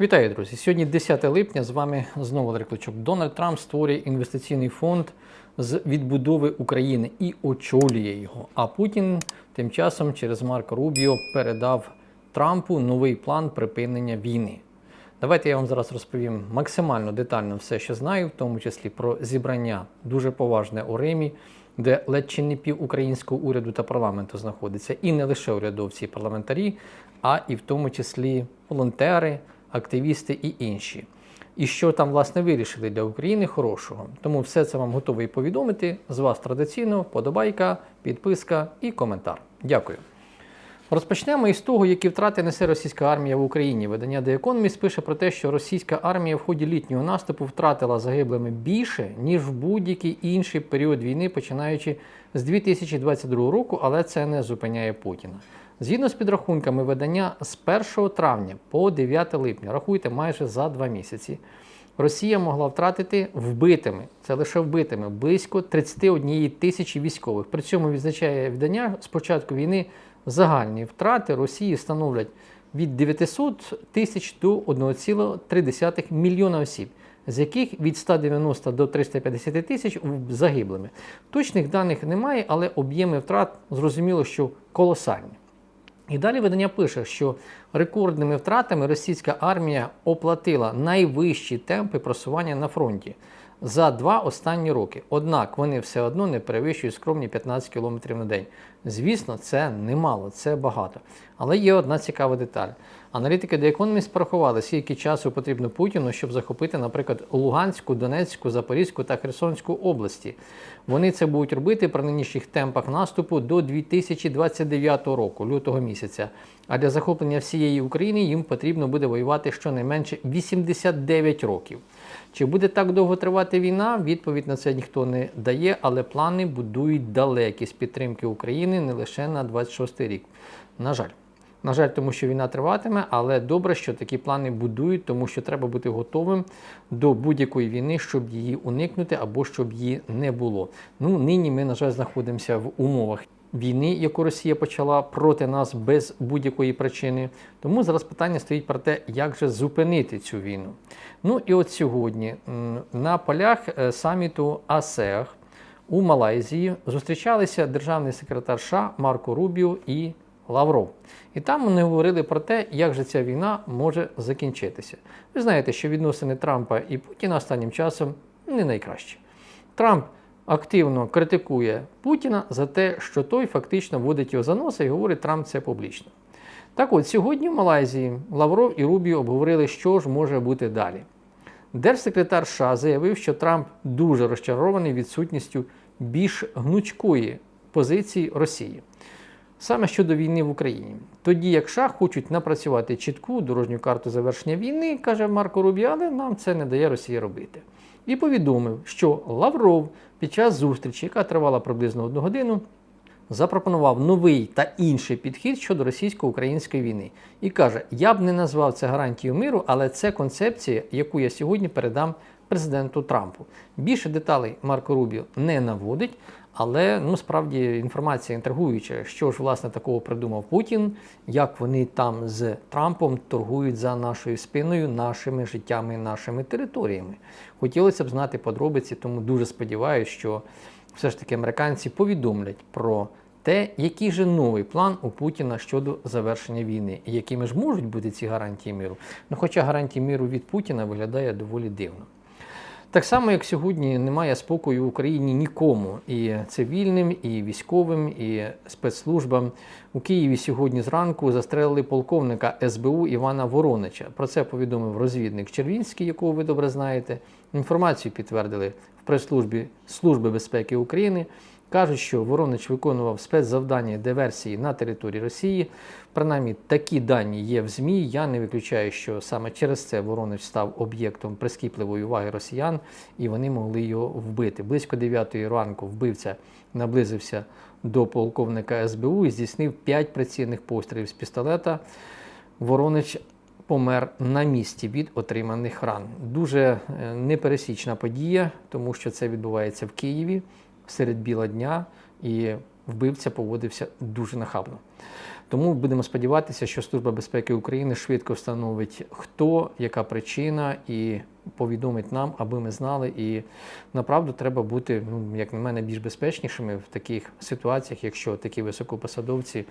Вітаю, друзі! Сьогодні 10 липня. З вами знову Валерій Кличук. Дональд Трамп створює інвестиційний фонд з відбудови України і очолює його. А Путін тим часом через Марко Рубіо передав Трампу новий план припинення війни. Давайте я вам зараз розповім максимально детально все, що знаю, в тому числі про зібрання дуже поважне у Римі, де ледь чи не пів українського уряду та парламенту знаходиться, і не лише урядовці і парламентарі, а і в тому числі волонтери, активісти і інші. І що там власне вирішили для України хорошого. Тому все це вам готовий повідомити. З вас традиційно подобайка, підписка і коментар. Дякую. Розпочнемо із того, які втрати несе російська армія в Україні. Видання The Economist пише про те, що російська армія в ході літнього наступу втратила загиблими більше, ніж в будь-який інший період війни, починаючи з 2022 року, але це не зупиняє Путіна. Згідно з підрахунками видання з 1 травня по 9 липня, рахуйте майже за два місяці. Росія могла втратити вбитими, це лише вбитими, близько 31 тисячі військових. При цьому відзначає видання з початку війни загальні втрати Росії становлять від 900 тисяч до 1,3 мільйона осіб, з яких від 190 до 350 тисяч загиблими. Точних даних немає, але об'єми втрат зрозуміло, що колосальні. І далі видання пише, що рекордними втратами російська армія оплатила найвищі темпи просування на фронті за два останні роки. Однак вони все одно не перевищують скромні 15 км на день. Звісно, це немало, це багато. Але є одна цікава деталь. Аналітики The Economist порахували, скільки часу потрібно Путіну, щоб захопити, наприклад, Луганську, Донецьку, Запорізьку та Херсонську області. Вони це будуть робити при нинішніх темпах наступу до 2029 року, лютого місяця. А для захоплення всієї України їм потрібно буде воювати щонайменше 89 років. Чи буде так довго тривати війна? Відповідь на це ніхто не дає, але плани будують далекі з підтримки України не лише на 26 рік. На жаль. На жаль, тому що війна триватиме, але добре, що такі плани будують, тому що треба бути готовим до будь-якої війни, щоб її уникнути або щоб її не було. Ну нині ми, на жаль, знаходимося в умовах війни, яку Росія почала проти нас без будь-якої причини. Тому зараз питання стоїть про те, як же зупинити цю війну. Ну і от сьогодні на полях е, саміту АСЕАГ у Малайзії зустрічалися державний секретар США Марко Рубіо і Лавров. І там вони говорили про те, як же ця війна може закінчитися. Ви знаєте, що відносини Трампа і Путіна останнім часом не найкращі. Трамп активно критикує Путіна за те, що той фактично вводить його за носа і говорить Трамп це публічно. Так от, сьогодні в Малайзії Лавров і Рубіо обговорили, що ж може бути далі. Держсекретар США заявив, що Трамп дуже розчарований відсутністю більш гнучкої позиції Росії. Саме щодо війни в Україні. Тоді, як США хочуть напрацювати чітку дорожню карту завершення війни, каже Марко Рубі, але нам це не дає Росія робити. І повідомив, що Лавров під час зустрічі, яка тривала приблизно одну годину, запропонував новий та інший підхід щодо російсько-української війни. І каже: Я б не назвав це гарантією миру, але це концепція, яку я сьогодні передам президенту Трампу. Більше деталей Марко Рубіо не наводить. Але ну справді інформація інтригуюча, що ж власне такого придумав Путін, як вони там з Трампом торгують за нашою спиною, нашими життями, нашими територіями. Хотілося б знати подробиці, тому дуже сподіваюся, що все ж таки американці повідомлять про те, який же новий план у Путіна щодо завершення війни, і якими ж можуть бути ці гарантії миру. Ну, хоча гарантії миру від Путіна виглядає доволі дивно. Так само, як сьогодні немає спокою в Україні нікому, і цивільним, і військовим, і спецслужбам. У Києві сьогодні зранку застрелили полковника СБУ Івана Воронича. Про це повідомив розвідник Червінський, якого ви добре знаєте. Інформацію підтвердили в прес-службі Служби безпеки України. Кажуть, що Воронич виконував спецзавдання диверсії на території Росії. Принаймні, такі дані є в ЗМІ. Я не виключаю, що саме через це Воронич став об'єктом прискіпливої уваги росіян, і вони могли його вбити. Близько 9 ранку вбивця наблизився до полковника СБУ і здійснив 5 прицільних пострілів з пістолета. Воронич помер на місці від отриманих ран. Дуже е, непересічна подія, тому що це відбувається в Києві серед біла дня, і вбивця поводився дуже нахабно. Тому будемо сподіватися, що Служба безпеки України швидко встановить, хто, яка причина, і повідомить нам, аби ми знали. І направду треба бути, ну як на мене, більш безпечнішими в таких ситуаціях, якщо такі високопосадовці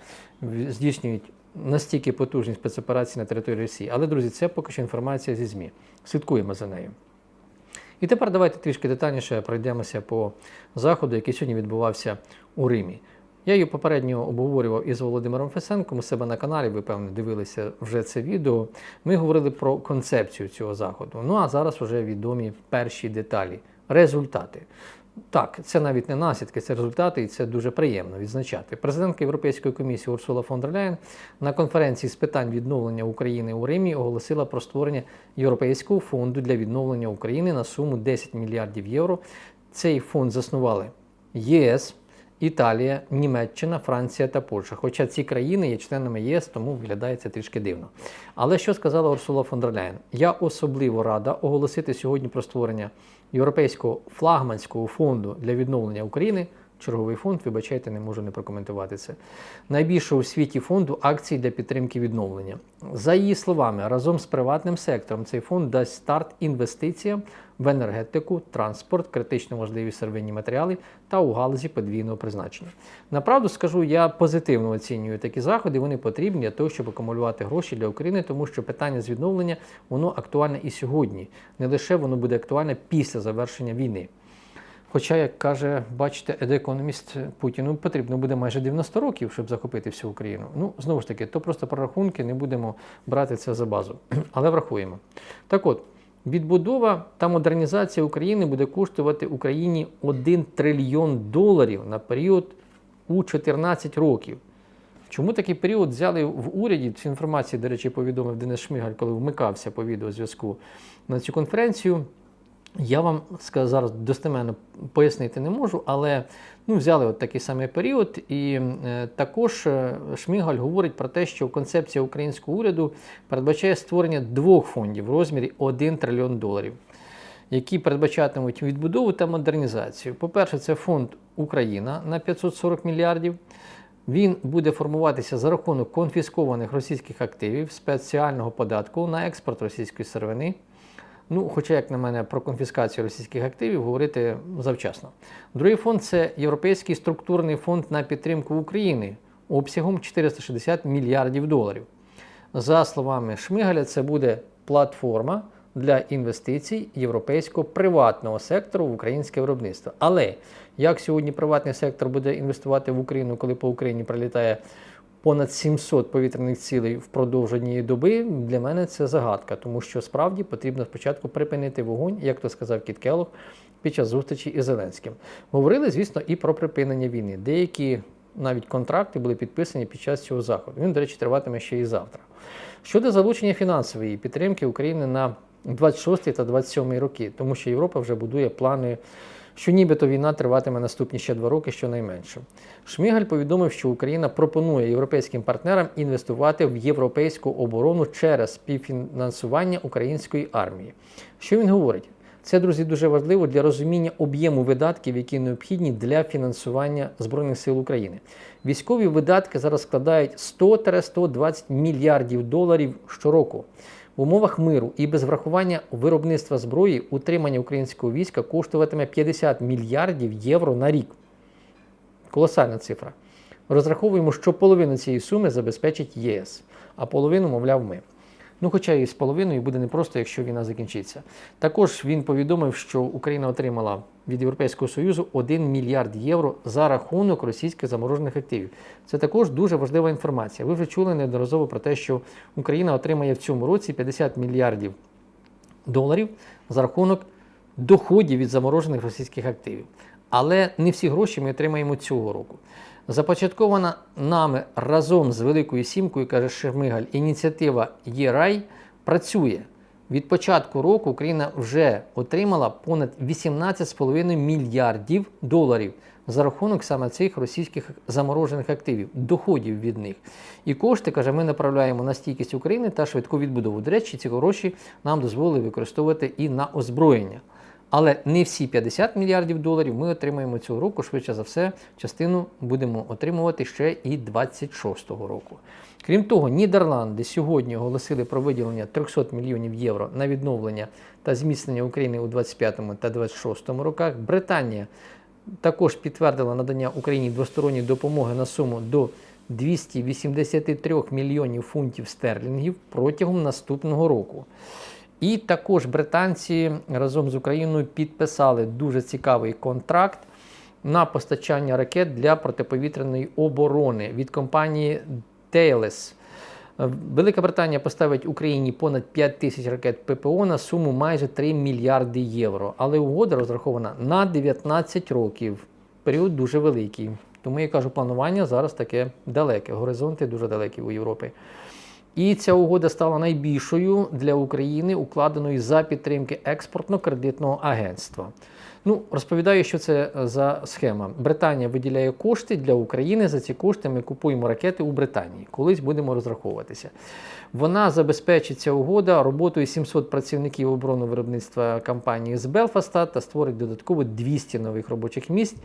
здійснюють настільки потужні спецоперації на території Росії. Але, друзі, це поки що інформація зі ЗМІ. Слідкуємо за нею. І тепер давайте трішки детальніше пройдемося по заходу, який сьогодні відбувався у Римі. Я її попередньо обговорював із Володимиром Фесенком у себе на каналі. Ви певно дивилися вже це відео. Ми говорили про концепцію цього заходу. Ну а зараз вже відомі перші деталі, результати. Так, це навіть не наслідки, це результати, і це дуже приємно відзначати. Президентка Європейської комісії Урсула фон дер Ляєн на конференції з питань відновлення України у Римі оголосила про створення Європейського фонду для відновлення України на суму 10 мільярдів євро. Цей фонд заснували ЄС, Італія, Німеччина, Франція та Польща. Хоча ці країни є членами ЄС, тому виглядає це трішки дивно. Але що сказала Урсула фон дер Ляєн? Я особливо рада оголосити сьогодні про створення Європейського флагманського фонду для відновлення України. Черговий фонд, вибачайте, не можу не прокоментувати це. Найбільшого у світі фонду акцій для підтримки відновлення. За її словами, разом з приватним сектором цей фонд дасть старт інвестиціям в енергетику, транспорт, критично важливі сировинні матеріали та у галузі подвійного призначення. Направду скажу, я позитивно оцінюю такі заходи. Вони потрібні для того, щоб акумулювати гроші для України, тому що питання з відновлення воно актуальне і сьогодні. Не лише воно буде актуальне після завершення війни. Хоча, як каже, бачите, едекономіст Путіну потрібно буде майже 90 років, щоб захопити всю Україну. Ну, знову ж таки, то просто прорахунки, не будемо брати це за базу. Але врахуємо. Так от, відбудова та модернізація України буде коштувати Україні 1 трильйон доларів на період у 14 років. Чому такий період взяли в уряді? Цю інформацію, до речі, повідомив Денис Шмигаль, коли вмикався по відеозв'язку на цю конференцію. Я вам зараз достеменно пояснити не можу, але ну, взяли от такий самий період, і е, також е, Шмигаль говорить про те, що концепція українського уряду передбачає створення двох фондів в розмірі 1 трильйон доларів, які передбачатимуть відбудову та модернізацію. По-перше, це фонд Україна на 540 мільярдів. Він буде формуватися за рахунок конфіскованих російських активів спеціального податку на експорт російської сировини. Ну, хоча, як на мене, про конфіскацію російських активів говорити завчасно. Другий фонд це Європейський структурний фонд на підтримку України обсягом 460 мільярдів доларів. За словами Шмигаля, це буде платформа для інвестицій європейського приватного сектору в українське виробництво. Але як сьогодні приватний сектор буде інвестувати в Україну, коли по Україні прилітає понад 700 повітряних цілей впродовж однієї доби, для мене це загадка, тому що справді потрібно спочатку припинити вогонь, як то сказав Кіт Келлог під час зустрічі із Зеленським. Говорили, звісно, і про припинення війни. Деякі навіть контракти були підписані під час цього заходу. Він, до речі, триватиме ще і завтра. Щодо залучення фінансової підтримки України на 26 та 27 роки, тому що Європа вже будує плани, що нібито війна триватиме наступні ще два роки, щонайменше. Шмигаль повідомив, що Україна пропонує європейським партнерам інвестувати в європейську оборону через співфінансування української армії. Що він говорить? Це, друзі, дуже важливо для розуміння об'єму видатків, які необхідні для фінансування Збройних сил України. Військові видатки зараз складають 100-120 мільярдів доларів щороку. В умовах миру і без врахування виробництва зброї утримання українського війська коштуватиме 50 мільярдів євро на рік. Колосальна цифра. Розраховуємо, що половину цієї суми забезпечить ЄС, а половину, мовляв, ми. Ну, хоча і з половиною буде непросто, якщо війна закінчиться. Також він повідомив, що Україна отримала від Європейського Союзу 1 мільярд євро за рахунок російських заморожених активів. Це також дуже важлива інформація. Ви вже чули неодноразово про те, що Україна отримає в цьому році 50 мільярдів доларів за рахунок доходів від заморожених російських активів. Але не всі гроші ми отримаємо цього року. Започаткована нами разом з Великою Сімкою, каже Шермигаль, ініціатива ЄРАЙ працює. Від початку року Україна вже отримала понад 18,5 мільярдів доларів за рахунок саме цих російських заморожених активів, доходів від них. І кошти, каже, ми направляємо на стійкість України та швидку відбудову. До речі, ці гроші нам дозволили використовувати і на озброєння. Але не всі 50 мільярдів доларів ми отримаємо цього року. Швидше за все, частину будемо отримувати ще і 26-го року. Крім того, Нідерланди сьогодні оголосили про виділення 300 мільйонів євро на відновлення та зміцнення України у 25 та 26 роках. Британія також підтвердила надання Україні двосторонньої допомоги на суму до 283 мільйонів фунтів стерлінгів протягом наступного року. І також британці разом з Україною підписали дуже цікавий контракт на постачання ракет для протиповітряної оборони від компанії Thales. Велика Британія поставить Україні понад 5 тисяч ракет ППО на суму майже 3 мільярди євро. Але угода розрахована на 19 років. Період дуже великий. Тому я кажу, планування зараз таке далеке. Горизонти дуже далекі у Європі. І ця угода стала найбільшою для України, укладеною за підтримки експортно-кредитного агентства. Ну, розповідаю, що це за схема. Британія виділяє кошти для України. За ці кошти ми купуємо ракети у Британії. Колись будемо розраховуватися. Вона забезпечить ця угода роботою 700 працівників оборонного виробництва компанії з Белфаста та створить додатково 200 нових робочих місць.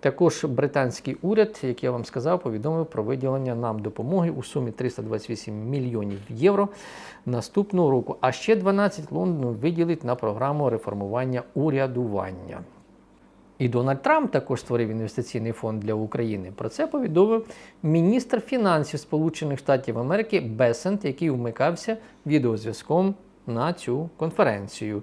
Також британський уряд, як я вам сказав, повідомив про виділення нам допомоги у сумі 328 мільйонів євро наступного року. А ще 12 Лондон виділить на програму реформування урядування. І Дональд Трамп також створив інвестиційний фонд для України. Про це повідомив міністр фінансів Сполучених Штатів Америки Бесент, який вмикався відеозв'язком на цю конференцію.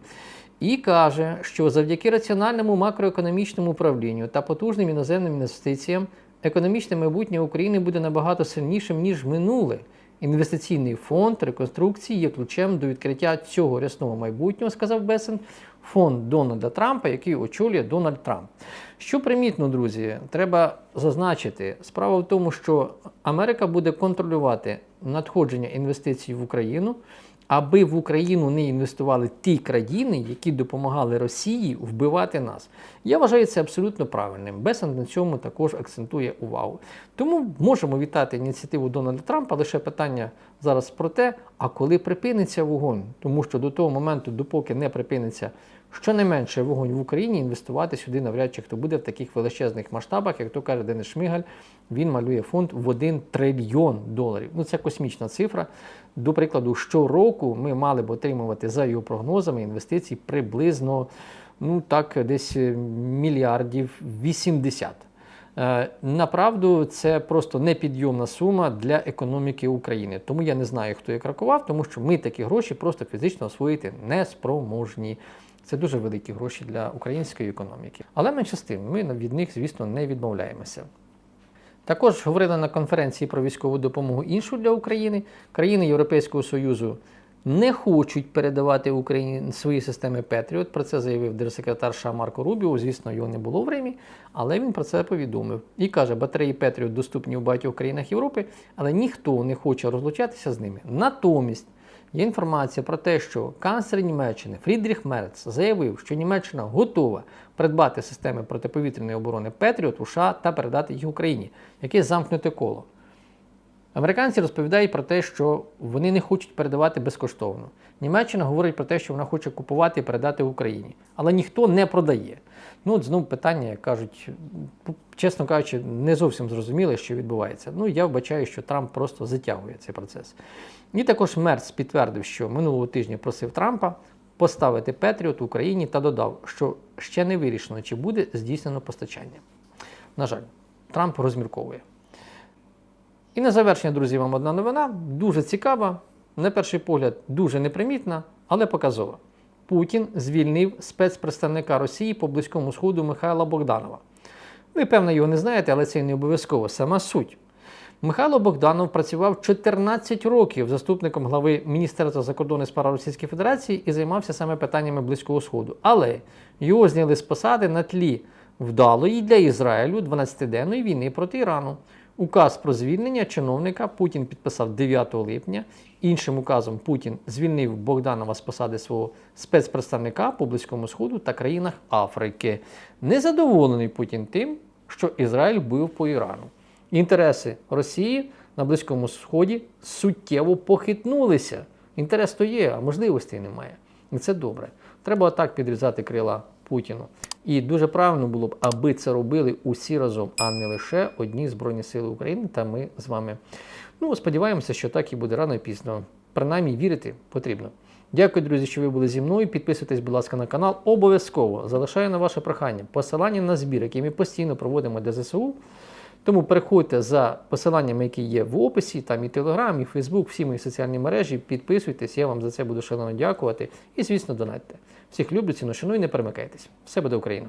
І каже, що завдяки раціональному макроекономічному управлінню та потужним іноземним інвестиціям економічне майбутнє України буде набагато сильнішим ніж минуле. Інвестиційний фонд реконструкції є ключем до відкриття цього рясного майбутнього, сказав Бесен, фонд Дональда Трампа, який очолює Дональд Трамп. Що примітно, друзі, треба зазначити, справа в тому, що Америка буде контролювати надходження інвестицій в Україну, аби в Україну не інвестували ті країни, які допомагали Росії вбивати нас. Я вважаю це абсолютно правильним. Бесен на цьому також акцентує увагу. Тому можемо вітати ініціативу Дональда Трампа. Лише питання зараз про те, а коли припиниться вогонь, тому що до того моменту, допоки не припиниться щонайменше вогонь в Україні, інвестувати сюди навряд чи хто буде в таких величезних масштабах, як то каже Денис Шмигаль, він малює фонд в 1 трильйон доларів. Ну це космічна цифра. До прикладу, щороку ми мали б отримувати за його прогнозами інвестицій приблизно ну так, десь мільярдів 80. Е, Направду, це просто непідйомна сума для економіки України. Тому я не знаю, хто їх рахував, тому що ми такі гроші просто фізично освоїти не спроможні. Це дуже великі гроші для української економіки. Але менше з тим, ми від них, звісно, не відмовляємося. Також говорили на конференції про військову допомогу іншу для України. Країни Європейського Союзу не хочуть передавати Україні свої системи Петріот. Про це заявив держсекретар США Марко Рубіо. Звісно, його не було в Римі, але він про це повідомив. І каже, батареї Петріот доступні у багатьох країнах Європи, але ніхто не хоче розлучатися з ними. Натомість. Є інформація про те, що канцлер Німеччини Фрідріх Мерц заявив, що Німеччина готова придбати системи протиповітряної оборони Петріот у США та передати їх Україні, яке замкнуте коло. Американці розповідають про те, що вони не хочуть передавати безкоштовно. Німеччина говорить про те, що вона хоче купувати і передати в Україні, але ніхто не продає. Ну, от знову питання, як кажуть, чесно кажучи, не зовсім зрозуміло, що відбувається. Ну, я вбачаю, що Трамп просто затягує цей процес. І також Мерц підтвердив, що минулого тижня просив Трампа поставити Петріот в Україні та додав, що ще не вирішено, чи буде здійснено постачання. На жаль, Трамп розмірковує. І на завершення, друзі, вам одна новина, дуже цікава, на перший погляд, дуже непримітна, але показова. Путін звільнив спецпредставника Росії по Близькому Сходу Михайла Богданова. Ви, певно, його не знаєте, але це і не обов'язково. Сама суть. Михайло Богданов працював 14 років заступником глави Міністерства закордонних справ Російської Федерації і займався саме питаннями Близького Сходу. Але його зняли з посади на тлі вдалої для Ізраїлю 12-денної війни проти Ірану. Указ про звільнення чиновника Путін підписав 9 липня. Іншим указом Путін звільнив Богданова з посади свого спецпредставника по Близькому Сходу та країнах Африки. Незадоволений Путін тим, що Ізраїль бив по Ірану. Інтереси Росії на Близькому Сході суттєво похитнулися. Інтерес то є, а можливостей немає. І це добре. Треба отак підрізати крила Путіну. І дуже правильно було б, аби це робили усі разом, а не лише одні Збройні Сили України та ми з вами. Ну, сподіваємося, що так і буде рано і пізно. Принаймні вірити потрібно. Дякую, друзі, що ви були зі мною. Підписуйтесь, будь ласка, на канал. Обов'язково залишаю на ваше прохання посилання на збір, який ми постійно проводимо для ЗСУ. Тому переходьте за посиланнями, які є в описі, там і Телеграм, і Фейсбук, всі мої соціальні мережі. Підписуйтесь, я вам за це буду шалено дякувати. І, звісно, донатьте. Всіх люблю, ціну і не перемикайтесь. Все буде Україна!